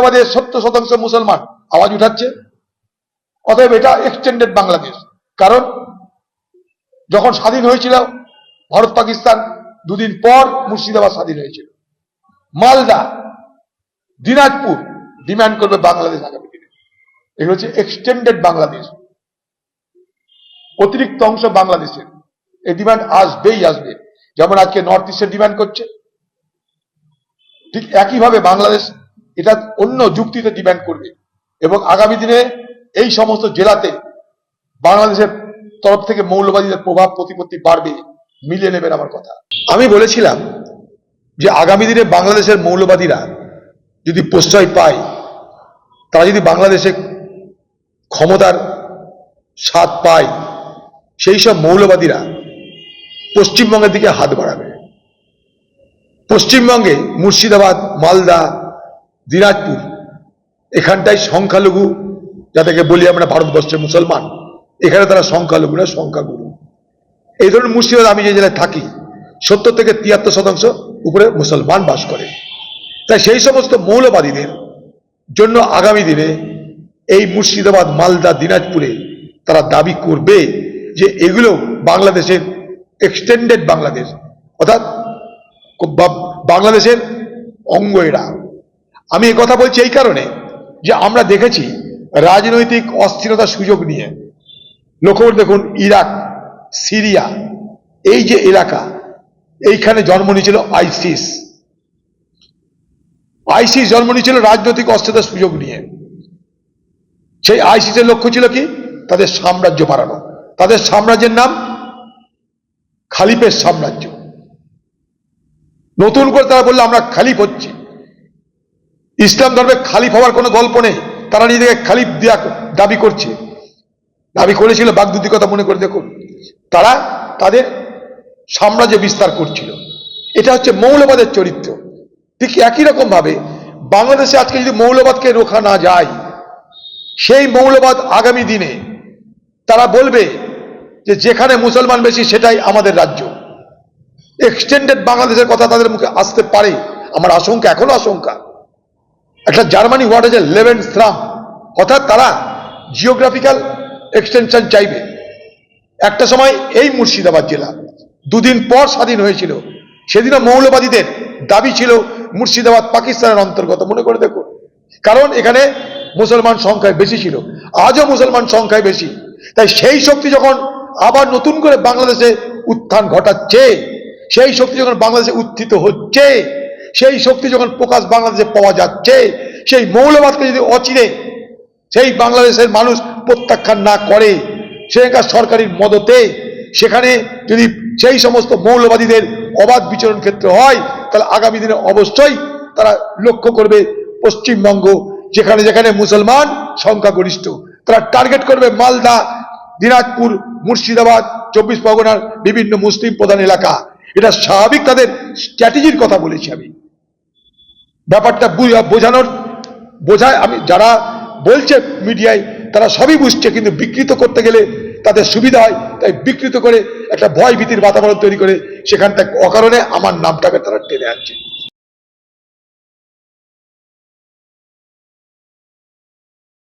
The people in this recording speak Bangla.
মুর্শিদাবাদের সত্তর শতাংশ মুসলমান আওয়াজ উঠাচ্ছে। অতএব এটা এক্সটেন্ডেড বাংলাদেশ। কারণ যখন স্বাধীন হয়েছিল, ভারত পাকিস্তান দুদিন পর মুর্শিদাবাদ স্বাধীন হয়েছিল। মালদা, দিনাজপুর ডিমান্ড করবে বাংলাদেশ আগামী দিনে। এগুলো হচ্ছে এক্সটেন্ডেড বাংলাদেশ। অতিরিক্ত অংশ বাংলাদেশের। এই ডিমান্ড আসবেই আসবে। যেমন আজকে নর্থ ইস্টের ডিমান্ড করছে। ঠিক একইভাবে বাংলাদেশ এটা অন্য যুক্তিতে ডিমান্ড করবে। এবং আগামী দিনে এই সমস্ত জেলাতে বাংলাদেশের তরফ থেকে মৌলবাদীদের প্রভাব প্রতিপত্তি বাড়বে, মিলিয়ে নেবেন আমার কথা। আমি বলেছিলাম যে আগামী দিনে বাংলাদেশের মৌলবাদীরা যদি প্রশ্রয় পায়, তারা যদি বাংলাদেশে ক্ষমতার স্বাদ পায়, সেই সব মৌলবাদীরা পশ্চিমবঙ্গের দিকে হাত বাড়াবে। পশ্চিমবঙ্গে মুর্শিদাবাদ, মালদা দিনাজপুর। এখানটায় সংখ্যালঘু, যাদেরকে বলি আমরা ভারতবর্ষের মুসলমান, এখানে তারা সংখ্যালঘু না, সংখ্যাগুরু। এই ধরনের মুর্শিদাবাদ আমি যে জেলায় থাকি, সত্তর থেকে তিয়াত্তর শতাংশ উপরে মুসলমান বাস করে। তাই সেই সমস্ত মৌলবাদীদের জন্য আগামী দিনে এই মুর্শিদাবাদ, মালদা, দিনাজপুরে তারা দাবি করবে যে এগুলো বাংলাদেশের এক্সটেন্ডেড বাংলাদেশ, অর্থাৎ বাংলাদেশের অঙ্গ এরা। আমি এ কথা বলছি এই কারণে যে আমরা দেখেছি রাজনৈতিক অস্থিরতার সুযোগ নিয়ে। লক্ষ্য দেখুন, ইরাক, সিরিয়া, এই যে এলাকা, এইখানে জন্ম নিয়েছিল আইসিস। আইসিস জন্ম নিয়েছিল রাজনৈতিক অস্থিরতার সুযোগ নিয়ে। সেই আইসিসের লক্ষ্য ছিল কি? তাদের সাম্রাজ্য বাড়ানো। তাদের সাম্রাজ্যের নাম খালিফের সাম্রাজ্য। নতুন করে তারা বলল, আমরা খালিফ হচ্ছি। ইসলাম ধর্মে খালিফ হওয়ার কোনো গল্প নেই। তারা নিজেকে খালিফ দেয়া দাবি করছে। দাবি করেছিল বাগদুদি কথা মনে করে দেখুন। তারা তাদের সাম্রাজ্য বিস্তার করছিল। এটা হচ্ছে মৌলবাদের চরিত্র। ঠিক একই রকম ভাবে বাংলাদেশে আজকে যদি মৌলবাদকে রোখা না যায়, সেই মৌলবাদ আগামী দিনে তারা বলবে যে যেখানে মুসলমান বেশি, সেটাই আমাদের রাজ্য। এক্সটেন্ডেড বাংলাদেশের কথা তাদের মুখে আসতে পারে। আমার আশঙ্কা, এখনও আশঙ্কা। একটা জার্মানি ওয়ার্ড আছে লেভেন স্রাম অর্থাৎ তারা জিওগ্রাফিক্যাল এক্সটেনশন চাইবে। একটা সময় এই মুর্শিদাবাদ জেলা, দুদিন পর স্বাধীন হয়েছিল। সেদিনও মৌলবাদীদের দাবি ছিল মুর্শিদাবাদ পাকিস্তানের অন্তর্গত। মনে করে দেখুন, কারণ এখানে মুসলমান সংখ্যায় বেশি ছিল। আজও মুসলমান সংখ্যায় বেশি। তাই সেই শক্তি যখন আবার নতুন করে বাংলাদেশে উত্থান ঘটাচ্ছে, সেই শক্তি যখন বাংলাদেশে উত্থিত হচ্ছে সেই শক্তি যখন প্রকাশ বাংলাদেশে পাওয়া যাচ্ছে, সেই মৌলবাদকে যদি অচিরে সেই বাংলাদেশের মানুষ প্রত্যাখ্যান না করে, সেখানকার সরকারির মদতে, সেখানে যদি সেই সমস্ত মৌলবাদীদের অবাধ বিচরণ ক্ষেত্র হয়, তাহলে আগামী দিনে অবশ্যই তারা লক্ষ্য করবে পশ্চিমবঙ্গ, যেখানে যেখানে মুসলমান সংখ্যাগরিষ্ঠ। তারা টার্গেট করবে মালদা, দিনাজপুর, মুর্শিদাবাদ, চব্বিশ পরগনার বিভিন্ন মুসলিম প্রধান এলাকা। এটা স্বাভাবিক তাদের স্ট্র্যাটেজির কথা বলেছি আমি। ব্যাপারটা বোঝানোর, বোঝায়। আমি যারা বলছে মিডিয়ায়, তারা সবই বুঝছে, কিন্তু বিকৃত করতে গেলে তাদের সুবিধা হয়। তাই বিকৃত করে একটা ভয় ভীতির বাতাবরণ তৈরি করে সেখানটা অকারণে আমার নামটাকে তারা টেনে আনছে।